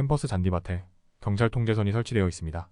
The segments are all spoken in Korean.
캠퍼스 잔디밭에 경찰 통제선이 설치되어 있습니다.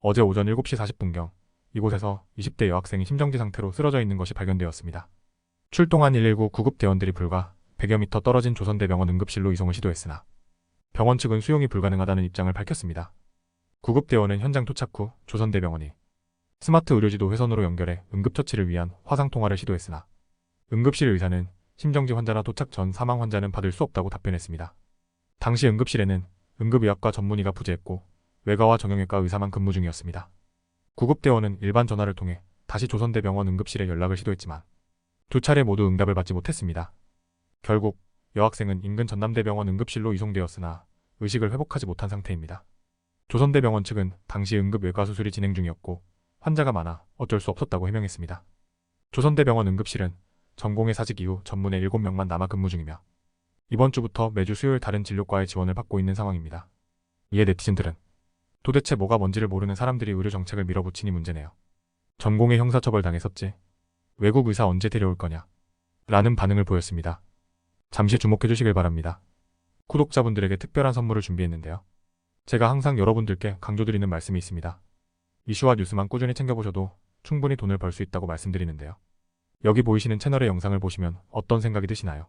어제 오전 7시 40분경 이곳에서 20대 여학생이 심정지 상태로 쓰러져 있는 것이 발견되었습니다. 출동한 119 구급 대원들이 불과 100여 미터 떨어진 조선대병원 응급실로 이송을 시도했으나 병원 측은 수용이 불가능하다는 입장을 밝혔습니다. 구급대원은 현장 도착 후 조선대병원이 스마트 의료지도 회선으로 연결해 응급처치를 위한 화상통화를 시도했으나 응급실 의사는 심정지 환자나 도착 전 사망 환자는 받을 수 없다고 답변했습니다. 당시 응급실에는 응급의학과 전문의가 부재했고 외과와 정형외과 의사만 근무 중이었습니다. 구급대원은 일반 전화를 통해 다시 조선대병원 응급실에 연락을 시도했지만 두 차례 모두 응답을 받지 못했습니다. 결국 여학생은 인근 전남대병원 응급실로 이송되었으나 의식을 회복하지 못한 상태입니다. 조선대병원 측은 당시 응급 외과 수술이 진행 중이었고 환자가 많아 어쩔 수 없었다고 해명했습니다. 조선대병원 응급실은 전공의 사직 이후 전문의 7명만 남아 근무 중이며 이번 주부터 매주 수요일 다른 진료과의 지원을 받고 있는 상황입니다. 이에 네티즌들은 도대체 뭐가 뭔지를 모르는 사람들이 의료 정책을 밀어붙이니 문제네요. 전공의 형사처벌 당했었지. 외국 의사 언제 데려올 거냐? 라는 반응을 보였습니다. 잠시 주목해 주시길 바랍니다. 구독자분들에게 특별한 선물을 준비했는데요. 제가 항상 여러분들께 강조드리는 말씀이 있습니다. 이슈와 뉴스만 꾸준히 챙겨보셔도 충분히 돈을 벌 수 있다고 말씀드리는데요. 여기 보이시는 채널의 영상을 보시면 어떤 생각이 드시나요?